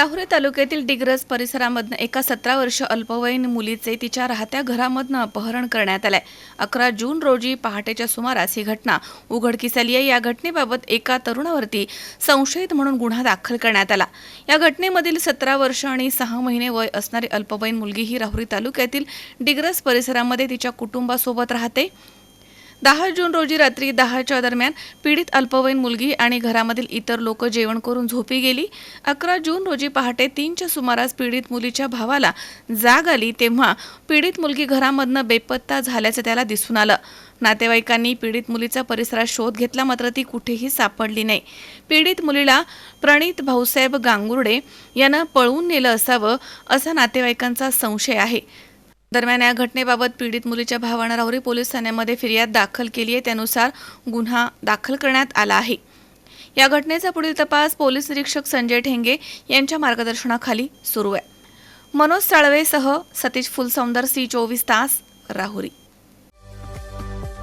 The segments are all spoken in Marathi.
राहुरी तालुक्यातील डिग्रस परिसरामधनं एका सतरा वर्ष अल्पवयीन मुलीचे तिच्या राहत्या घरामधनं अपहरण करण्यात आलंय. अकरा जून रोजी पहाटेच्या सुमारास ही घटना उघडकीस आली आहे. या घटनेबाबत एका तरुणावरती संशयित म्हणून गुन्हा दाखल करण्यात आला. या घटनेमधील सतरा वर्ष आणि सहा महिने वय असणारी अल्पवयीन मुलगी ही राहुरी तालुक्यातील डिग्रस परिसरामध्ये तिच्या कुटुंबासोबत राहते. दहा जून रोजी रात्री दहाच्या दरम्यान पीडित अल्पवयीन मुलगी आणि घरामधील इतर लोक जेवण करून झोपी गेली. अकरा जून रोजी पहाटे तीनच्या सुमारास पीडित मुलीच्या भावाला जाग आली तेव्हा पीडित मुलगी घरामधनं बेपत्ता झाल्याचं त्याला दिसून आलं. नातेवाईकांनी पीडित मुलीचा परिसरात शोध घेतला मात्र ती कुठेही सापडली नाही. पीडित मुलीला प्रणित भाऊसाहेब गांगुर्डे यानं पळवून नेलं असावं असा नातेवाईकांचा संशय आहे. दरम्यान या घटनेबाबत पीडित मुलीच्या भावानं राहुरी पोलीस ठाण्यामध्ये फिर्याद दाखल केली आहे. त्यानुसार गुन्हा दाखल करण्यात आला आहे. या घटनेचा पुढील तपास पोलीस निरीक्षक संजय ठेंगे यांच्या मार्गदर्शनाखाली सुरू आहे. मनोज साळवेसह सतीश फुलसौंदर सी चोवीस तास राहुरी.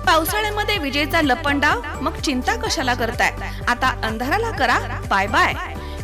पावसाळ्यामध्ये विजेचा लपंडाव? मग चिंता कशाला करताय? आता अंधाराला करा. Bye bye